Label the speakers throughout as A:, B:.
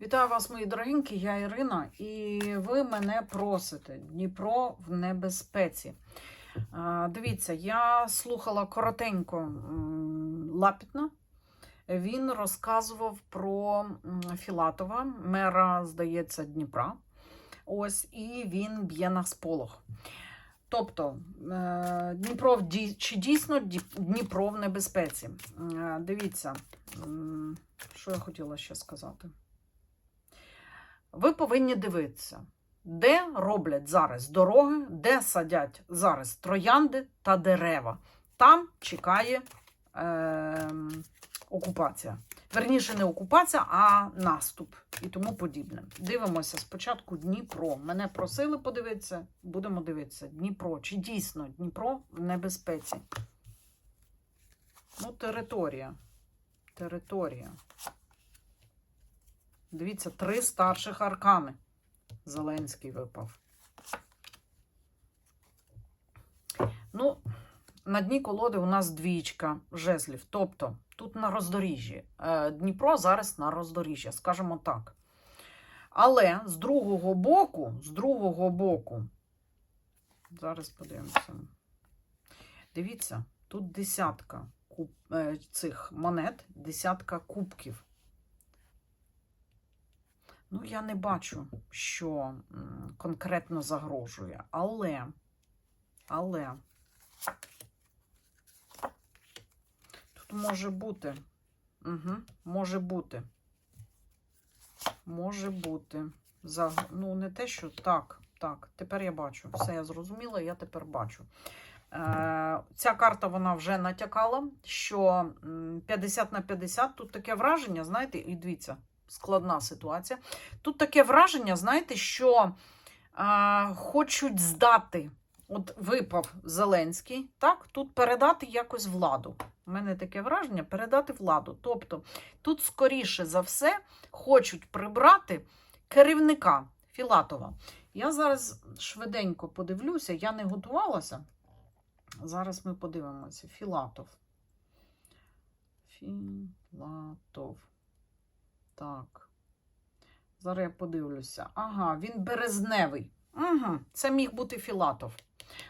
A: Вітаю вас, мої дорогенькі, я Ірина, і ви мене просите Дніпро в небезпеці. Дивіться, я слухала коротенько Лапітна. Він розказував про Філатова, мера, здається, Дніпра. Ось, і він б'є на сполох. Тобто, е, Дніпро чи дійсно Дніпро в небезпеці? Е, Дивіться, що я хотіла ще сказати. Ви повинні дивитися, де роблять зараз дороги, де садять зараз троянди та дерева. Там чекає е, окупація. Верніше, не окупація, а наступ і тому подібне. Дивимося спочатку Дніпро. Мене просили подивитися, будемо дивитися. Дніпро. Чи дійсно Дніпро в небезпеці? Ну, територія. Територія. Дивіться, три старших аркани. Зеленський випав. Ну, на дні колоди у нас двічка жезлів. Тобто, тут на роздоріжжі. Е, Дніпро зараз на роздоріжжі, скажімо так. Але з другого боку, з другого боку, зараз подивимося. Дивіться, тут десятка куб, е, цих монет, десятка кубків. Ну, я не бачу, що конкретно загрожує. Але, але тут може бути. Угу, може бути. Може бути. За, ну, не те, що так, так, тепер я бачу. Все я зрозуміла, я тепер бачу. Е, ця карта вона вже натякала, що 50 на 50 тут таке враження, знаєте, і дивіться, складна ситуація. Тут таке враження, знаєте, що е, хочуть здати. От випав Зеленський, так, тут передати якось владу. У мене таке враження передати владу. Тобто тут, скоріше за все, хочуть прибрати керівника Філатова. Я зараз швиденько подивлюся, я не готувалася. Зараз ми подивимося. Філатов. Філатов. Так. Зараз я подивлюся. Ага, він березневий. Угу, це міг бути Філатов.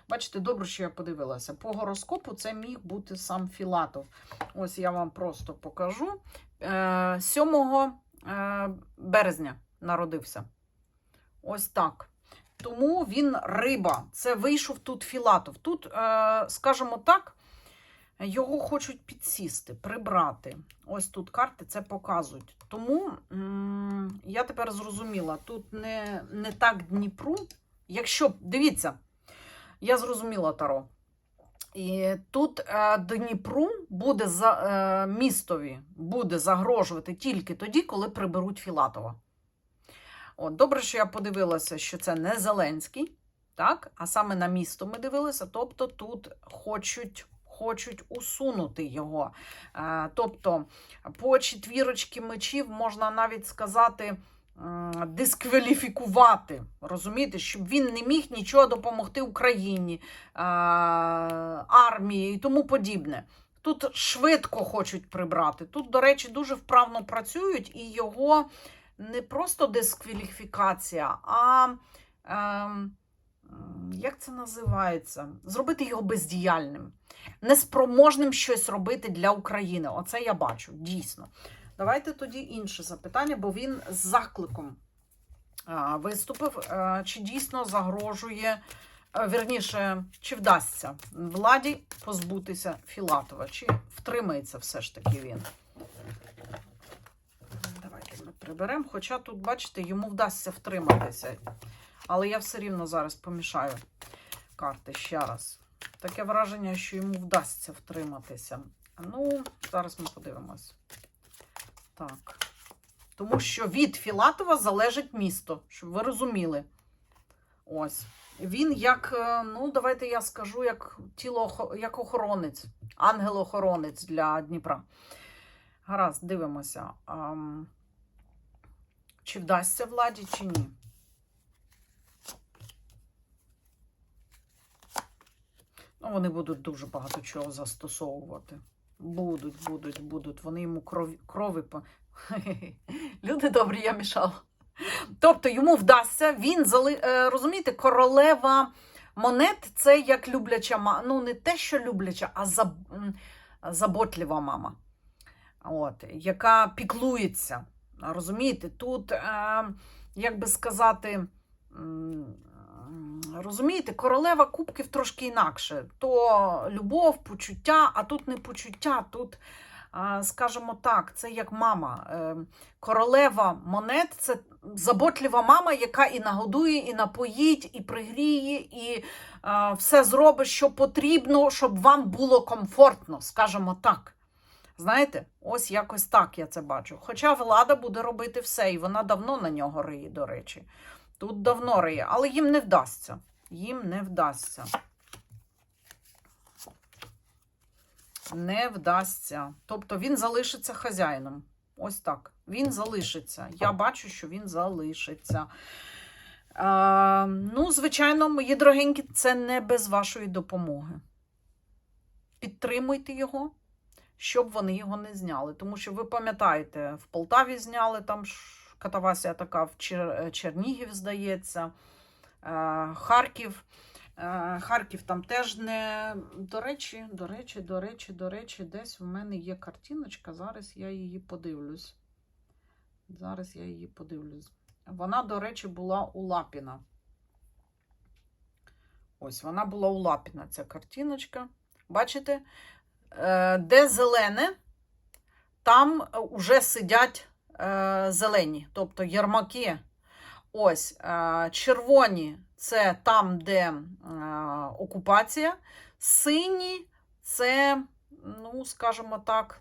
A: Бачите, добре, що я подивилася. По гороскопу це міг бути сам Філатов. Ось я вам просто покажу. Е, 7 е, березня народився. Ось так. Тому він риба. Це вийшов тут Філатов. Тут, е, скажімо так, його хочуть підсісти, прибрати. Ось тут карти це показують. Тому я тепер зрозуміла, тут не, не так Дніпру. Якщо, дивіться, я зрозуміла Таро. І тут е, Дніпру буде за е, містові буде загрожувати тільки тоді, коли приберуть Філатова. От, добре, що я подивилася, що це не Зеленський, так? а саме на місто ми дивилися. Тобто тут хочуть, хочуть усунути його. Е, тобто, по четвірочці мечів можна навіть сказати. Дискваліфікувати, розумієте, щоб він не міг нічого допомогти Україні, е, армії і тому подібне. Тут швидко хочуть прибрати. Тут, до речі, дуже вправно працюють, і його не просто дискваліфікація, а м, як це називається? Зробити його бездіяльним, неспроможним щось робити для України. Оце я бачу, дійсно. Давайте тоді інше запитання, бо він з закликом виступив. Чи дійсно загрожує, вірніше, чи вдасться владі позбутися Філатова? Чи втримається все ж таки він? Давайте ми приберемо. Хоча тут, бачите, йому вдасться втриматися. Але я все рівно зараз помішаю карти ще раз. Таке враження, що йому вдасться втриматися. Ну, зараз ми подивимось. Так. Тому що від Філатова залежить місто, щоб ви розуміли. Ось. Він як, е, ну, давайте я скажу, як тіло, як охоронець, ангел-охоронець для Дніпра. Гаразд, дивимося. Чи вдасться владі, чи ні? Ну, вони будуть дуже багато чого застосовувати. Будуть, будуть, будуть. Вони йому крові, крові по... Люди добрі, я мішала. Тобто йому вдасться, він зали... е, розумієте, королева монет це як любляча мама. Ну, не те, що любляча, а заб... заботлива мама, От, яка піклується. Розумієте, тут, е, як би сказати, розумієте, королева кубків трошки інакше. То любов, почуття, а тут не почуття, тут, скажімо так, це як мама. Е, королева монет це заботлива мама, яка і нагодує, і напоїть, і пригріє, і все зробить, що потрібно, щоб вам було комфортно, скажімо так. Знаєте, ось якось так я це бачу. Хоча влада буде робити все, і вона давно на нього риє, до речі. Тут давно риє, але їм не вдасться. Їм не вдасться. Не вдасться. Тобто він залишиться хазяїном. Ось так. Він залишиться. Я бачу, що він залишиться. А, ну, звичайно, мої дорогенькі, це не без вашої допомоги. Підтримуйте його, щоб вони його не зняли. Тому що ви пам'ятаєте, в Полтаві зняли там катавасія така, в Чер- Чернігів, здається, е, Харків. Е, Харків там теж не. До речі, до речі, до речі, до речі, десь в мене є картиночка. Зараз я її подивлюсь. Зараз я її подивлюсь. Вона, до речі, була у Лапіна. Ось вона була у Лапіна, ця картиночка. Бачите? Е, Де зелене, там вже сидять е, зелені, тобто ярмаки. Ось е, червоні це там, де е, окупація, сині це, ну, скажімо так,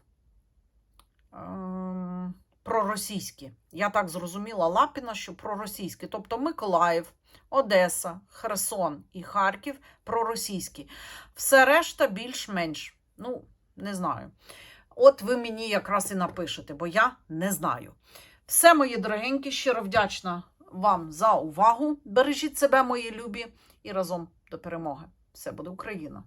A: проросійські. Я так зрозуміла Лапіна, що проросійські. Тобто Миколаїв, Одеса, Херсон і Харків проросійські. Все решта більш-менш. Ну, не знаю. От ви мені якраз і напишете, бо я не знаю. Все, мої дорогенькі, щиро вдячна вам за увагу. Бережіть себе, мої любі, і разом до перемоги. Все буде Україна!